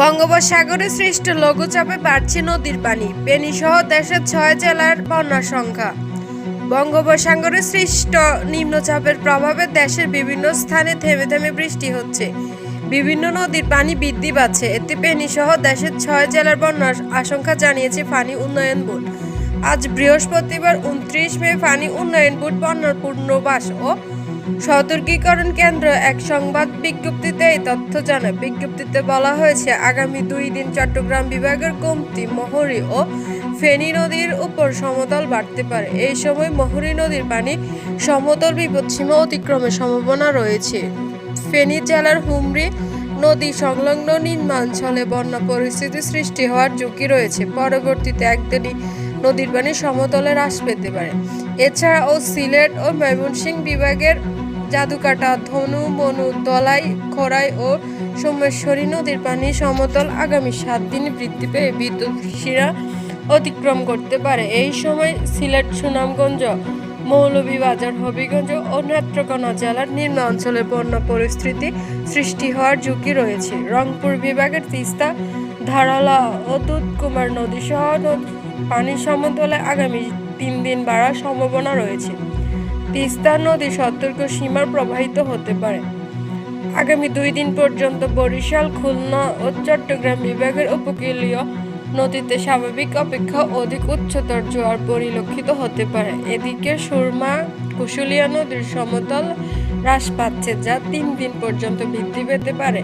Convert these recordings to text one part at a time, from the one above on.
বঙ্গোপসাগরে সৃষ্ট লঘুচাপে বাড়ছে নদীর পানি, পেনিসহ দেশের ছয় জেলার বন্যার সংখ্যা। বঙ্গোপসাগরে সৃষ্ট নিম্নচাপের প্রভাবে দেশের বিভিন্ন স্থানে থেমে থেমে বৃষ্টি হচ্ছে। বিভিন্ন নদীর পানি বৃদ্ধি পাচ্ছে, এতে পেনিসহ দেশের ছয় জেলার বন্যার আশঙ্কা জানিয়েছে পানি উন্নয়ন বোর্ড। আজ বৃহস্পতিবার উনত্রিশ মে পানি উন্নয়ন বোর্ড বন্যার পূর্ণবাস ও সতর্কীকরণ কেন্দ্র এক সংবাদ বিজ্ঞপ্তিতে এই তথ্য জানায়। বিজ্ঞপ্তিতে বলা হয়েছে, আগামী দুই দিন চট্টগ্রাম বিভাগের কমতি, মহরী ও ফেনী নদীর উপর সমতল বাড়তে পারে। এই সময় মহরী নদীর পানি সমতল বিপদসীমা অতিক্রমের সম্ভাবনা রয়েছে। ফেনী জেলার হুমরি নদী সংলগ্ন নিম্নাঞ্চলে বন্যা পরিস্থিতি সৃষ্টি হওয়ার ঝুঁকি রয়েছে। পরবর্তীতে একদিনই নদীর পানি সমতলে হ্রাস পেতে পারে। এছাড়াও সিলেট ও ময়মনসিংহ বিভাগের জাদুকাটা, ধনু, মনু, দলাই খোরাই ও সোমেশ্বরী নদীর পানি সমতল আগামী সাত দিন বৃদ্ধি পেয়ে বিদ্যুৎ শিরা অতিক্রম করতে পারে। এই সময় সিলেট, সুনামগঞ্জ, মৌলভীবাজার, হবিগঞ্জ ও নেত্রকোনা জেলার নিম্ন অঞ্চলে বন্য পরিস্থিতি সৃষ্টি হওয়ার ঝুঁকি রয়েছে। রংপুর বিভাগের তিস্তা, ধারালা ও দুধকুমার নদী সহ নদ- পানি সমতলে আগামী তিন দিন বাড়ার সম্ভাবনা রয়েছে। তিস্তা নদী সতর্ক সীমার প্রবাহিত হতে পারে। আগামী দুই দিন পর্যন্ত বরিশাল, খুলনা ও চট্টগ্রাম বিভাগের উপকূলীয় নদীতে স্বাভাবিক অপেক্ষা অধিক উচ্চতর জোয়ার পরিলক্ষিত হতে পারে। এদিকে সুরমা, কুশুলিয়া নদীর সমতল হ্রাস পাচ্ছে যা তিন দিন পর্যন্ত বৃদ্ধি পেতে পারে।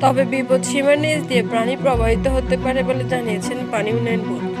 তবে বিপদ সীমার নিচ দিয়ে প্রাণী প্রবাহিত হতে পারে বলে জানিয়েছেন পানি উন্নয়ন বোর্ড।